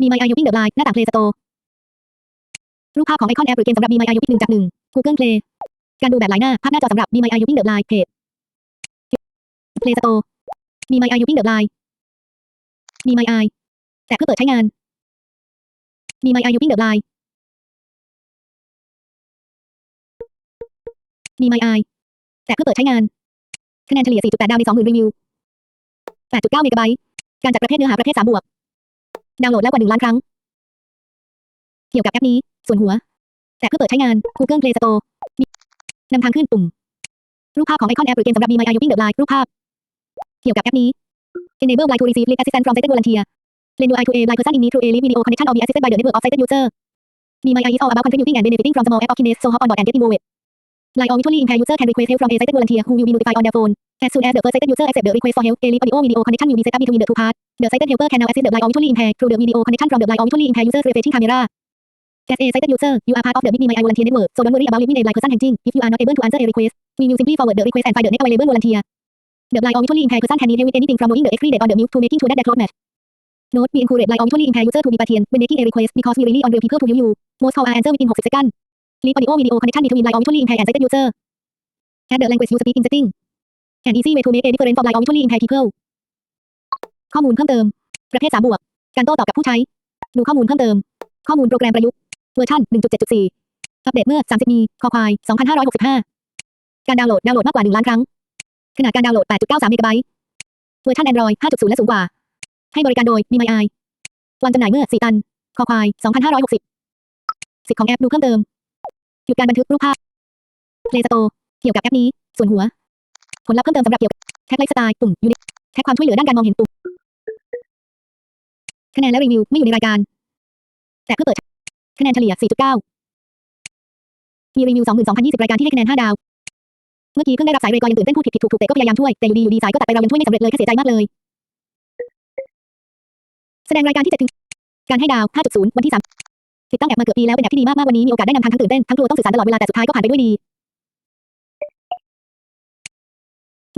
มี My Eye Using the Blind หน้าต่าง Play Store รูปภาพของไอคอนแอปหรือเกมสำหรับ Be My Eye Using หนึ่งจากหนึ่ง Google Play การดูแบบหลายหน้า ภาพหน้าจอสำหรับ Be My Eye Using the Blind เพจ Play Store มี My Eye Using the Blind มี My Eye แต่เพื่อเปิดใช้งาน มี My Eye Using the Blind มี My Eye แต่เพื่อเปิดใช้งานคะแนนเฉลี่ย 4.8 ดาวใน 20,000 รีวิว 8.9 เมกะไบต์ การจัดประเภทเนื้อหาประเภท3บวก ดาวน์โหลดแล้วกว่า1ล้านครั้ง เกี่ยวกับแอปนี้ ส่วนหัว แต่เพื่อเปิดใช้งาน Google Play Store นำทางขึ้นปุ่ม รูปภาพของไอคอนแอปหรือเกมสำหรับ Be My Eye Using the Blind รูปภาพ เกี่ยวกับแอปนี้ Enable Blind to receive Lead Assistance from Sighted Volunteer Lend your eye to a blind person in need through a live video connection or be assisted by the network of sighted user Be My Eye is all about contributing and benefiting from small app of kindness so hop on board and get involved Blind or visually impaired user can request help from a sighted volunteer who will be notified on their phone. As soon as the first sighted user accepts the request for help, a live audio video connection will be set up between the two parts. The sighted helper can now assist the blind or visually impaired through the video connection from the blind or visually impaired user's refreshing camera. As a sighted user, you are part of the Big Me My Eye volunteer network, so don't worry about leaving a blind person hanging. If you are not able to answer a request, we will simply forward the request and find the next available volunteer. The blind or visually impaired person can need help with anything from knowing the expiry date on the milk to making sure that the cloth match. Note: We encourage blind or visually impaired user to be patient when making a request because we rely on real people to help you. Most call are answered within 60 seconds. Leave audio video connection between blind or visually impaired and sighted user. Add the language you speak in setting. An easy way to make a difference for blind or visually impaired people. ข้อมูลเพิ่มเติม ประเภท3บวก การโต้ตอบกับผู้ใช้ ดูข้อมูลเพิ่มเติม ข้อมูลโปรแกรมประยุกต์ เวอร์ชัน1.7.4 อัปเดตเมื่อ 30 มีคอควาย 2565 การดาวน์โหลด ดาวน์โหลดมากกว่า 1 ล้านครั้ง ขนาดการดาวน์โหลด 8.93 เมกะไบต์ เวอร์ชัน Android 5.0 และสูงกว่า ให้บริการโดย b My Eye วันจำหน่ายเมื่อ 4 ตัน คอควาย 2560 สิทธิ์ของแอปดูเพิ่มเติม หยุดการบันทึกรูปภาพ Play Store เกี่ยวกับแอปนี้ ส่วนหัว ผลลัพธ์เพิ่มเติมสำหรับเกี่ยวกับแท็กไลฟ์สไตล์ปุ่มยูนิตแท็กความช่วยเหลือด้านการมองเห็นปุ่มคะแนนและรีวิวไม่อยู่ในรายการ แต่เพื่อเปิดคะแนนเฉลี่ย 4.9 มีรีวิว 22,020 รายการที่ให้คะแนน 5 ดาว เมื่อกี้เพิ่งได้รับสายเรย์กอยังตื่นเต้นพูดผิดผิดถูกถูกแต่ก็พยายามช่วยแต่อยู่ดีอยู่ดีสายก็ตัดไปเรายังช่วยไม่สำเร็จเลยแค่เสียใจมากเลย แสดงรายการที่7ถึงการให้ดาว 5.0 วันที่ 3 ติดตั้งแอปมาเกือบปีแล้วเป็นแอปที่ดีมากมากวันนี้มีโอกาสได้นำทางทั้งตื่นเต้นทั้งกลัวต้องสื่อสารตลอดเวลาแต่สุดท้ายก็ผ่านไปด้วยดี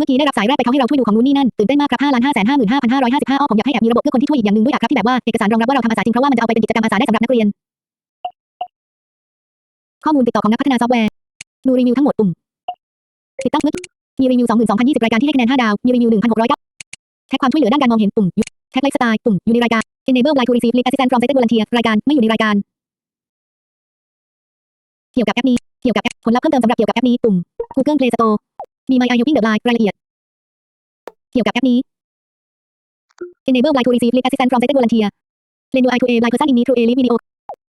มื่อกี้ได้รับสายแรกไปเขาให้เราช่วยดูของนู้นนี่นั่น ตื่นเต้นมากครับ5ล้าน5 5 5 5 5 5 5อ้อผมอยากให้แอปมีระบบเพื่อคนที่ช่วยอีกอย่างหนึ่งด้วยอะครับที่แบบว่าเอกสารรองรับว่าเราทำอาสาจริงเพราะว่ามันจะเอาไปเป็นกิจกรรมอาสาได้สำหรับนักเรียน ข้อมูลติดต่อของนักพัฒนาซอฟต์แวร์ดูรีวิวทั้งหมดปุ่มติดตั้งมือมีรีวิว22,020 รายการที่ให้คะแนน5ดาวมีรีวิว1,609แท็กความช่วยเหลือด้านการมองเห็นปุ่มแท็กไลฟ์สไตล์ปุ่มอยู่ในรายการ Enable Blind to Receive Lead Assistance from Sighted Volunteer รายการไม่อยู่ในรายการ เกี่ยวกับแอปนี้เกี่ยวกับแอปผลลัพธ์เพิ่มเติมสำหรับเกี่ยวกับแอปนี้ปุ่ม Google Play Store มีไมอายุพิ้งเดอร์ไลน์รายละเอียด เกี่ยวกับแอปนี้ Enable Blind to receive lead assistance from sighted volunteer Lend your eye to a blind person in need to a live video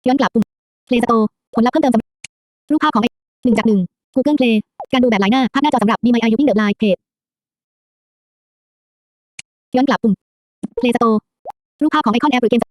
ย้อนกลับปุ่ม Play Store ผลลัพธ์เพิ่มเติมสำหรับรูปภาพของไอหนึ่งจากหนึ่ง Google Play การดูแบบหลายหน้า ภาพหน้าจอสำหรับมีไมอายุพิ้งเดอร์ไลน์เพจย้อนกลับปุ่ม Play Store รูปภาพของไอคอนแอปหรือเกม